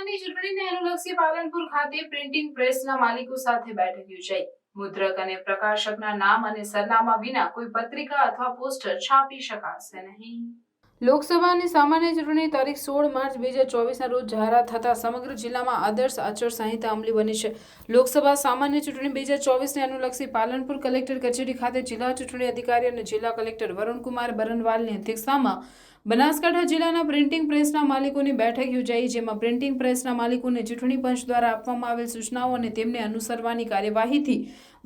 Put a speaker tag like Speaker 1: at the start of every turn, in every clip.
Speaker 1: લોકસભાની ચૂંટણીને અનુલક્ષી પાલનપુર ખાતે પ્રિન્ટિંગ પ્રેસના માલિકો સાથે બેઠક યોજાઈ. મુદ્રક અને પ્રકાશકના નામ અને સરનામા વિના કોઈ પત્રિકા અથવા પોસ્ટર છાપી શકાશે નહીં. લોકસભાની સામાન્ય ચૂંટણી તારીખ સોળ માર્ચ બે હજાર ચોવીસના રોજ જાહેરાત થતા સમગ્ર જિલ્લામાં આદર્શ આચાર સંહિતા અમલી બની છે. લોકસભા સામાન્ય ચૂંટણી બે હજાર ચોવીસને અનુલક્ષી પાલનપુર કલેક્ટર કચેરી ખાતે જિલ્લા ચૂંટણી અધિકારી અને જિલ્લા કલેક્ટર વરુણકુમાર બરનવાલની અધ્યક્ષતામાં બનાસકાંઠા જિલ્લાના પ્રિન્ટિંગ પ્રેસના માલિકોની બેઠક યોજાઈ, જેમાં પ્રિન્ટિંગ પ્રેસના માલિકોને ચૂંટણી પંચ દ્વારા આપવામાં આવેલ સૂચનાઓ અને તેમને અનુસરવાની કાર્યવાહીથી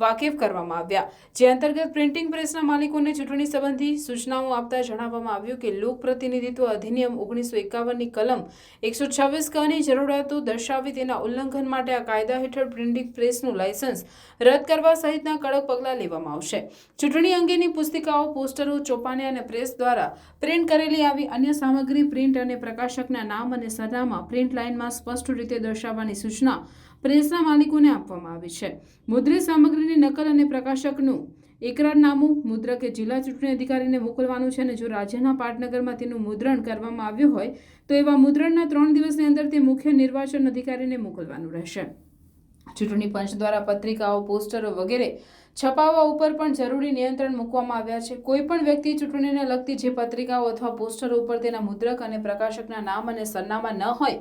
Speaker 1: વાકેફ કરવામાં આવ્યા. જે અંતર્ગત પ્રિન્ટિંગ પ્રેસના માલિકોને ચૂંટણી સંબંધી સૂચનાઓ આપતા જણાવવામાં આવ્યું કે લોક પ્રતિનિધિત્વ અધિનિયમ ઓગણીસો એકાવનની કલમ એકસો છવ્વીસ કની જરૂરિયાતો દર્શાવી તેના ઉલ્લંઘન માટે આ કાયદા હેઠળ પ્રિન્ટિંગ પ્રેસનું લાયસન્સ રદ કરવા સહિતના કડક પગલાં લેવામાં આવશે. ચૂંટણી અંગેની પુસ્તિકાઓ, પોસ્ટરો ચોપાને અને પ્રેસ દ્વારા પ્રિન્ટ કરેલી આવી અન્ય સામગ્રી, પ્રિન્ટ અને પ્રકાશકના નામ અને સરનામા પ્રિન્ટ લાઇનમાં સ્પષ્ટ રીતે દર્શાવવાની સૂચના પ્રેસના માલિકોને આપવામાં આવી છે. મુદ્રિત સામગ્રીની નકલ અને પ્રકાશકનું એકરારનામું મુદ્રકે જિલ્લા ચૂંટણી અધિકારીને મોકલવાનું છે અને જો રાજ્યના પાટનગરમાં તેનું મુદ્રણ કરવામાં આવ્યું હોય તો એવા મુદ્રણના ત્રણ દિવસની અંદર તે મુખ્ય નિર્વાચન અધિકારીને મોકલવાનું રહેશે. ચૂંટણી પંચ દ્વારા પત્રિકાઓ, પોસ્ટરો વગેરે છપાવવા ઉપર પણ જરૂરી નિયંત્રણ મૂકવામાં આવ્યા છે. કોઈ પણ વ્યક્તિ ચૂંટણીને લગતી જે પત્રિકાઓ અથવા પોસ્ટરો ઉપર તેના મુદ્રક અને પ્રકાશકના નામ અને સરનામા ન હોય,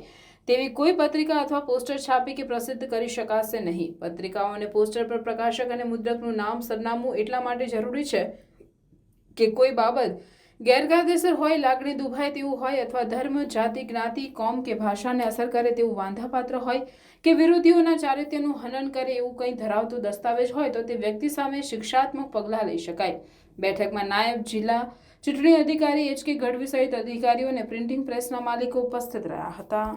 Speaker 1: તેવી કોઈ પત્રિકા અથવા પોસ્ટર છાપી કે પ્રસિદ્ધ કરી શકાશે નહીં. પત્રિકાઓ અને પોસ્ટર પર પ્રકાશક અને મુદ્રકનું નામ, સરનામું એટલા માટે જરૂરી છે કે કોઈ બાબત ગેરકાયદેસર હોય, લાગણી દુભાય તેવું હોય અથવા ધર્મ, જાતિ, જ્ઞાતિ, કોમ કે ભાષાને અસર કરે તેવું વાંધાપાત્ર હોય કે વિરોધીઓના ચારિત્ર્યનું હનન કરે એવું કંઈ ધરાવતું દસ્તાવેજ હોય તો તે વ્યક્તિ સામે શિક્ષાત્મક પગલાં લઈ શકાય. બેઠકમાં નાયબ જિલ્લા ચૂંટણી અધિકારી એચ કે ગઢવી સહિત અધિકારીઓ અને પ્રિન્ટિંગ પ્રેસના માલિકો ઉપસ્થિત રહ્યા હતા.